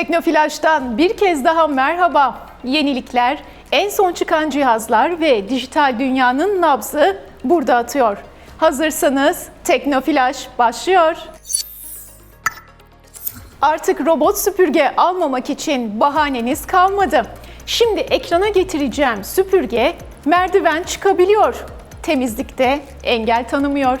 Teknoflaş'tan bir kez daha merhaba. Yenilikler, en son çıkan cihazlar ve dijital dünyanın nabzı burada atıyor. Hazırsanız Teknoflash başlıyor. Artık robot süpürge almamak için bahaneniz kalmadı. Şimdi ekrana getireceğim süpürge merdiven çıkabiliyor. Temizlikte engel tanımıyor.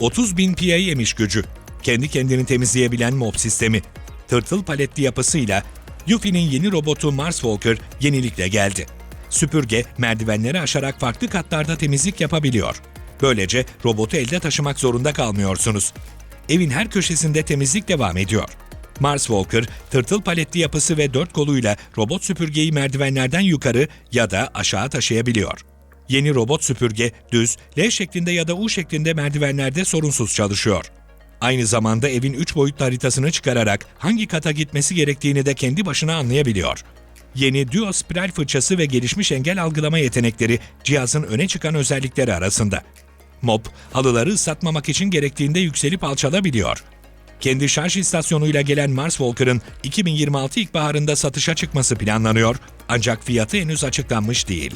30 bin PA yemiş gücü. Kendi kendini temizleyebilen mop sistemi. Tırtıl paletli yapısıyla Yuffie'nin yeni robotu Mars Walker yenilikle geldi. Süpürge merdivenleri aşarak farklı katlarda temizlik yapabiliyor. Böylece robotu elde taşımak zorunda kalmıyorsunuz. Evin her köşesinde temizlik devam ediyor. Mars Walker, tırtıl paletli yapısı ve dört koluyla robot süpürgeyi merdivenlerden yukarı ya da aşağı taşıyabiliyor. Yeni robot süpürge düz, L şeklinde ya da U şeklinde merdivenlerde sorunsuz çalışıyor. Aynı zamanda evin 3 boyutlu haritasını çıkararak hangi kata gitmesi gerektiğini de kendi başına anlayabiliyor. Yeni Duo Spiral fırçası ve gelişmiş engel algılama yetenekleri cihazın öne çıkan özellikleri arasında. Mop, halıları ıslatmamak için gerektiğinde yükselip alçalabiliyor. Kendi şarj istasyonuyla gelen Mars Walker'ın 2026 ilkbaharında satışa çıkması planlanıyor ancak fiyatı henüz açıklanmış değil.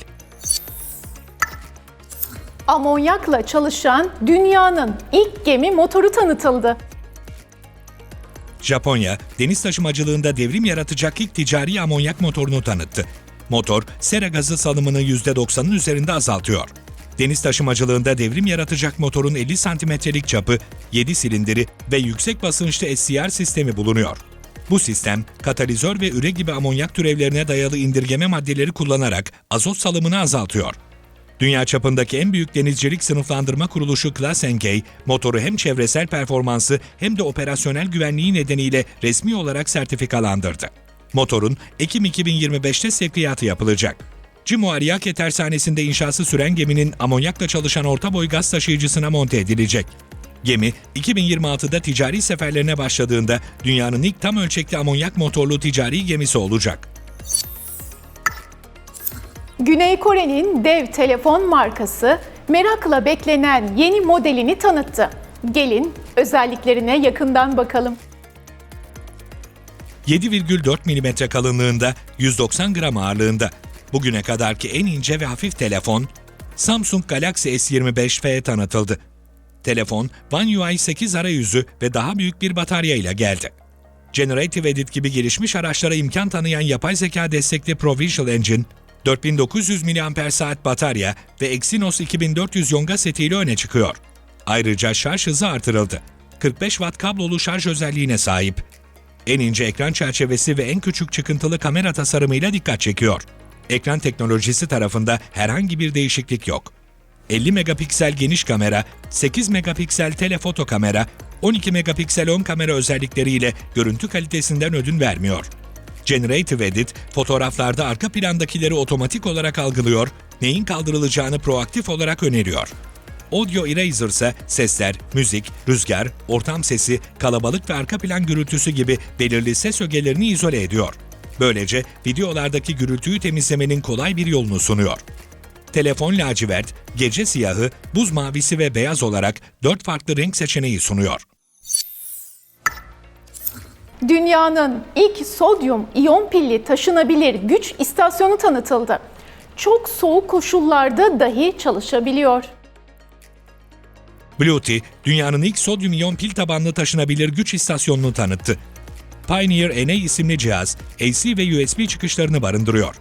Amonyakla çalışan dünyanın ilk gemi motoru tanıtıldı. Japonya, deniz taşımacılığında devrim yaratacak ilk ticari amonyak motorunu tanıttı. Motor, sera gazı salımını %90'ın üzerinde azaltıyor. Deniz taşımacılığında devrim yaratacak motorun 50 santimetrelik çapı, 7 silindiri ve yüksek basınçlı SCR sistemi bulunuyor. Bu sistem, katalizör ve üre gibi amonyak türevlerine dayalı indirgeme maddeleri kullanarak azot salımını azaltıyor. Dünya çapındaki en büyük denizcilik sınıflandırma kuruluşu NK, motoru hem çevresel performansı hem de operasyonel güvenliği nedeniyle resmi olarak sertifikalandırdı. Motorun Ekim 2025'te sevkiyatı yapılacak. Cimo Ariake tersanesinde inşası süren geminin amonyakla çalışan orta boy gaz taşıyıcısına monte edilecek. Gemi, 2026'da ticari seferlerine başladığında dünyanın ilk tam ölçekli amonyak motorlu ticari gemisi olacak. Güney Kore'nin dev telefon markası merakla beklenen yeni modelini tanıttı. Gelin özelliklerine yakından bakalım. 7,4 mm kalınlığında, 190 gram ağırlığında. Bugüne kadarki en ince ve hafif telefon Samsung Galaxy S25F tanıtıldı. Telefon One UI 8 arayüzü ve daha büyük bir batarya ile geldi. Generative Edit gibi gelişmiş araçlara imkan tanıyan yapay zeka destekli Provincial Engine, 4900 mAh batarya ve Exynos 2400 yonga setiyle öne çıkıyor. Ayrıca şarj hızı artırıldı. 45 Watt kablolu şarj özelliğine sahip. En ince ekran çerçevesi ve en küçük çıkıntılı kamera tasarımıyla dikkat çekiyor. Ekran teknolojisi tarafında herhangi bir değişiklik yok. 50 megapiksel geniş kamera, 8 megapiksel telefoto kamera, 12 megapiksel ön kamera özellikleriyle görüntü kalitesinden ödün vermiyor. Generative Edit, fotoğraflarda arka plandakileri otomatik olarak algılıyor, neyin kaldırılacağını proaktif olarak öneriyor. Audio Eraser ise sesler, müzik, rüzgar, ortam sesi, kalabalık ve arka plan gürültüsü gibi belirli ses ögelerini izole ediyor. Böylece videolardaki gürültüyü temizlemenin kolay bir yolunu sunuyor. Telefon lacivert, gece siyahı, buz mavisi ve beyaz olarak dört farklı renk seçeneği sunuyor. Dünyanın ilk sodyum iyon pilli taşınabilir güç istasyonu tanıtıldı. Çok soğuk koşullarda dahi çalışabiliyor. Bluetooth, dünyanın ilk sodyum iyon pil tabanlı taşınabilir güç istasyonunu tanıttı. Pioneer NA isimli cihaz, AC ve USB çıkışlarını barındırıyor.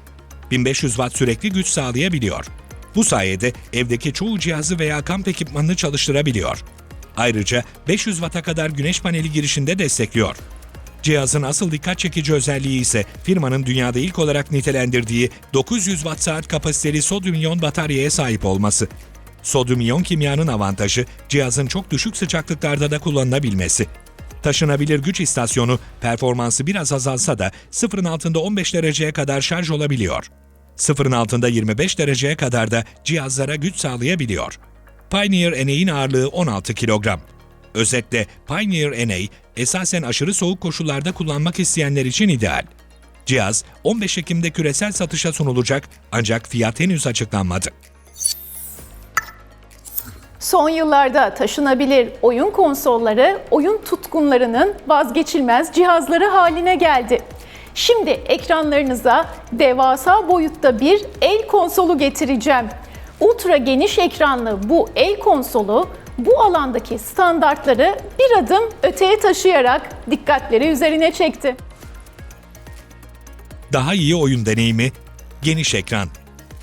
1500 watt sürekli güç sağlayabiliyor. Bu sayede evdeki çoğu cihazı veya kamp ekipmanını çalıştırabiliyor. Ayrıca 500 watt'a kadar güneş paneli girişinde destekliyor. Cihazın asıl dikkat çekici özelliği ise firmanın dünyada ilk olarak nitelendirdiği 900 watt saat kapasiteli sodyum iyon bataryaya sahip olması. Sodyum iyon kimyanın avantajı cihazın çok düşük sıcaklıklarda da kullanılabilmesi. Taşınabilir güç istasyonu performansı biraz azalsa da sıfırın altında 15 dereceye kadar şarj olabiliyor. Sıfırın altında 25 dereceye kadar da cihazlara güç sağlayabiliyor. Pioneer NA'in ağırlığı 16 kilogram. Özetle Pioneer NA esasen aşırı soğuk koşullarda kullanmak isteyenler için ideal. Cihaz 15 Ekim'de küresel satışa sunulacak ancak fiyat henüz açıklanmadı. Son yıllarda taşınabilir oyun konsolları oyun tutkunlarının vazgeçilmez cihazları haline geldi. Şimdi ekranlarınıza devasa boyutta bir el konsolu getireceğim. Ultra geniş ekranlı bu el konsolu bu alandaki standartları bir adım öteye taşıyarak dikkatleri üzerine çekti. Daha iyi oyun deneyimi, geniş ekran.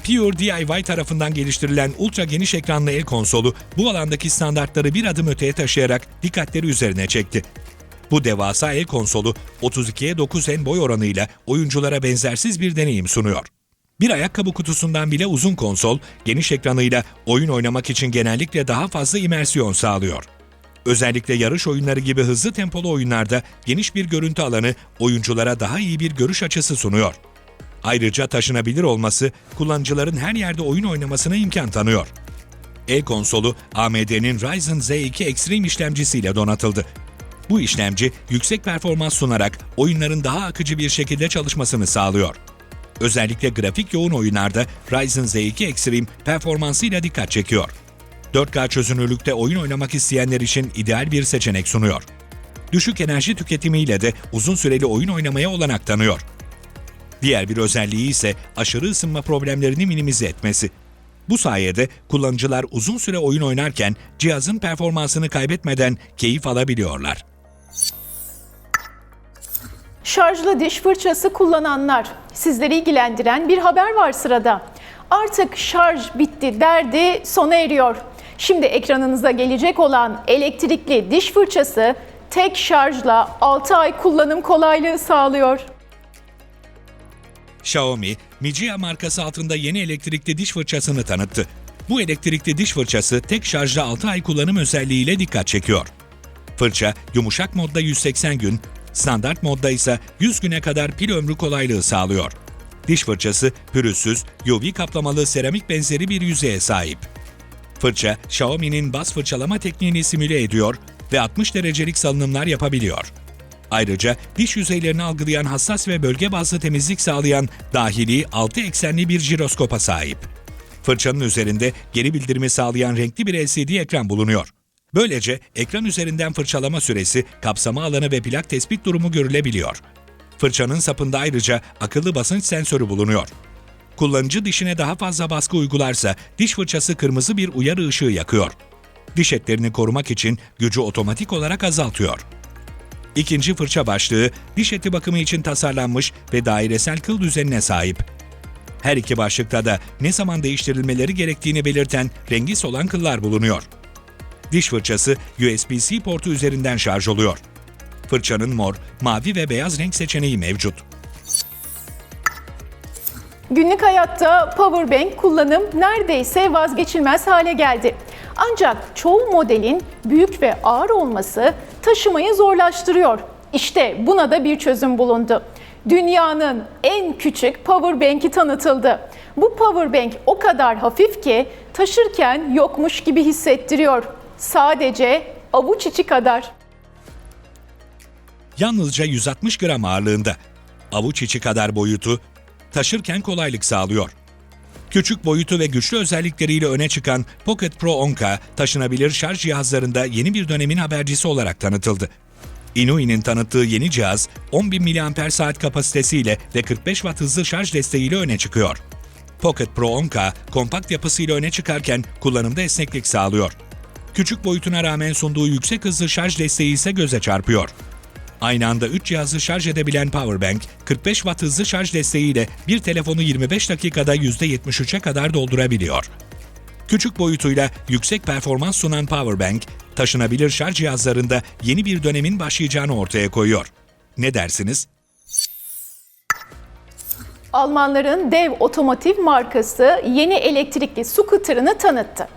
Pure DIY tarafından geliştirilen ultra geniş ekranlı el konsolu bu alandaki standartları bir adım öteye taşıyarak dikkatleri üzerine çekti. Bu devasa el konsolu 32'ye 9 en boy oranıyla oyunculara benzersiz bir deneyim sunuyor. Bir ayakkabı kutusundan bile uzun konsol, geniş ekranıyla oyun oynamak için genellikle daha fazla imersiyon sağlıyor. Özellikle yarış oyunları gibi hızlı tempolu oyunlarda geniş bir görüntü alanı oyunculara daha iyi bir görüş açısı sunuyor. Ayrıca taşınabilir olması kullanıcıların her yerde oyun oynamasına imkan tanıyor. El konsolu AMD'nin Ryzen Z2 Extreme işlemcisiyle donatıldı. Bu işlemci yüksek performans sunarak oyunların daha akıcı bir şekilde çalışmasını sağlıyor. Özellikle grafik yoğun oyunlarda Ryzen Z2 Extreme performansıyla dikkat çekiyor. 4K çözünürlükte oyun oynamak isteyenler için ideal bir seçenek sunuyor. Düşük enerji tüketimiyle de uzun süreli oyun oynamaya olanak tanıyor. Diğer bir özelliği ise aşırı ısınma problemlerini minimize etmesi. Bu sayede kullanıcılar uzun süre oyun oynarken cihazın performansını kaybetmeden keyif alabiliyorlar. Şarjlı diş fırçası kullananlar, sizleri ilgilendiren bir haber var sırada. Artık şarj bitti derdi sona eriyor. Şimdi ekranınıza gelecek olan elektrikli diş fırçası tek şarjla 6 ay kullanım kolaylığı sağlıyor. Xiaomi, Mijia markası altında yeni elektrikli diş fırçasını tanıttı. Bu elektrikli diş fırçası tek şarjda 6 ay kullanım özelliğiyle dikkat çekiyor. Fırça yumuşak modda 180 gün, standart modda ise 100 güne kadar pil ömrü kolaylığı sağlıyor. Diş fırçası pürüzsüz, UV kaplamalı seramik benzeri bir yüzeye sahip. Fırça, Xiaomi'nin bas fırçalama tekniğini simüle ediyor ve 60 derecelik salınımlar yapabiliyor. Ayrıca diş yüzeylerini algılayan hassas ve bölge bazlı temizlik sağlayan dahili 6 eksenli bir jiroskopa sahip. Fırçanın üzerinde geri bildirimi sağlayan renkli bir LCD ekran bulunuyor. Böylece ekran üzerinden fırçalama süresi, kapsama alanı ve plak tespit durumu görülebiliyor. Fırçanın sapında ayrıca akıllı basınç sensörü bulunuyor. Kullanıcı dişine daha fazla baskı uygularsa diş fırçası kırmızı bir uyarı ışığı yakıyor. Diş etlerini korumak için gücü otomatik olarak azaltıyor. İkinci fırça başlığı diş eti bakımı için tasarlanmış ve dairesel kıl düzenine sahip. Her iki başlıkta da ne zaman değiştirilmeleri gerektiğini belirten rengi solan kıllar bulunuyor. Diş fırçası USB-C portu üzerinden şarj oluyor. Fırçanın mor, mavi ve beyaz renk seçeneği mevcut. Günlük hayatta powerbank kullanım neredeyse vazgeçilmez hale geldi. Ancak çoğu modelin büyük ve ağır olması taşımayı zorlaştırıyor. İşte buna da bir çözüm bulundu. Dünyanın en küçük powerbank'i tanıtıldı. Bu powerbank o kadar hafif ki taşırken yokmuş gibi hissettiriyor. Sadece avuç içi kadar. Yalnızca 160 gram ağırlığında. Avuç içi kadar boyutu, taşırken kolaylık sağlıyor. Küçük boyutu ve güçlü özellikleriyle öne çıkan Pocket Pro 10K taşınabilir şarj cihazlarında yeni bir dönemin habercisi olarak tanıtıldı. Inui'nin tanıttığı yeni cihaz 10.000 mAh kapasitesiyle ve 45 Watt hızlı şarj desteğiyle öne çıkıyor. Pocket Pro 10K kompakt yapısıyla öne çıkarken kullanımda esneklik sağlıyor. Küçük boyutuna rağmen sunduğu yüksek hızlı şarj desteği ise göze çarpıyor. Aynı anda 3 cihazı şarj edebilen Powerbank, 45 Watt hızlı şarj desteğiyle bir telefonu 25 dakikada %73'e kadar doldurabiliyor. Küçük boyutuyla yüksek performans sunan Powerbank, taşınabilir şarj cihazlarında yeni bir dönemin başlayacağını ortaya koyuyor. Ne dersiniz? Almanların dev otomotiv markası yeni elektrikli scooter'ını tanıttı.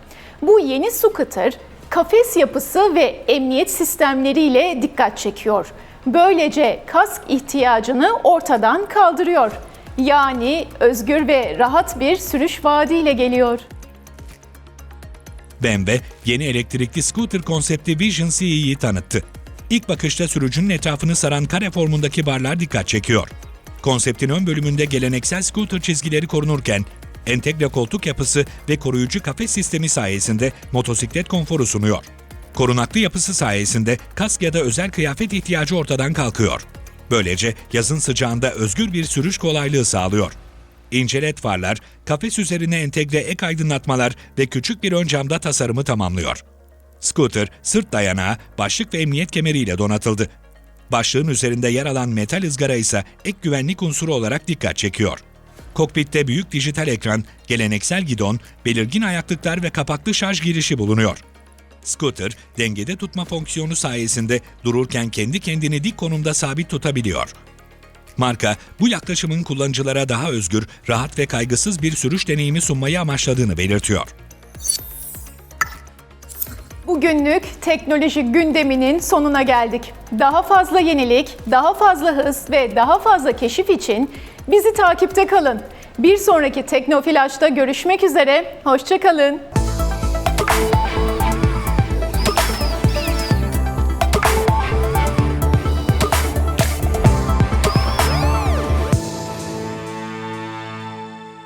Bu yeni scooter kafes yapısı ve emniyet sistemleriyle dikkat çekiyor. Böylece kask ihtiyacını ortadan kaldırıyor. Yani özgür ve rahat bir sürüş vaadiyle geliyor. BMW yeni elektrikli scooter konsepti Vision CE'yi tanıttı. İlk bakışta sürücünün etrafını saran kare formundaki barlar dikkat çekiyor. Konseptin ön bölümünde geleneksel scooter çizgileri korunurken, entegre koltuk yapısı ve koruyucu kafes sistemi sayesinde motosiklet konforu sunuyor. Korunaklı yapısı sayesinde kask ya da özel kıyafet ihtiyacı ortadan kalkıyor. Böylece yazın sıcağında özgür bir sürüş kolaylığı sağlıyor. İnce led farlar, kafes üzerine entegre ek aydınlatmalar ve küçük bir ön camda tasarımı tamamlıyor. Scooter, sırt dayanağı, başlık ve emniyet kemeriyle donatıldı. Başlığın üzerinde yer alan metal ızgara ise ek güvenlik unsuru olarak dikkat çekiyor. Kokpitte büyük dijital ekran, geleneksel gidon, belirgin ayaklıklar ve kapaklı şarj girişi bulunuyor. Scooter, dengede tutma fonksiyonu sayesinde dururken kendi kendini dik konumda sabit tutabiliyor. Marka, bu yaklaşımın kullanıcılara daha özgür, rahat ve kaygısız bir sürüş deneyimi sunmayı amaçladığını belirtiyor. Bugünlük teknoloji gündeminin sonuna geldik. Daha fazla yenilik, daha fazla hız ve daha fazla keşif için bizi takipte kalın. Bir sonraki Teknoflaş'ta görüşmek üzere, hoşçakalın.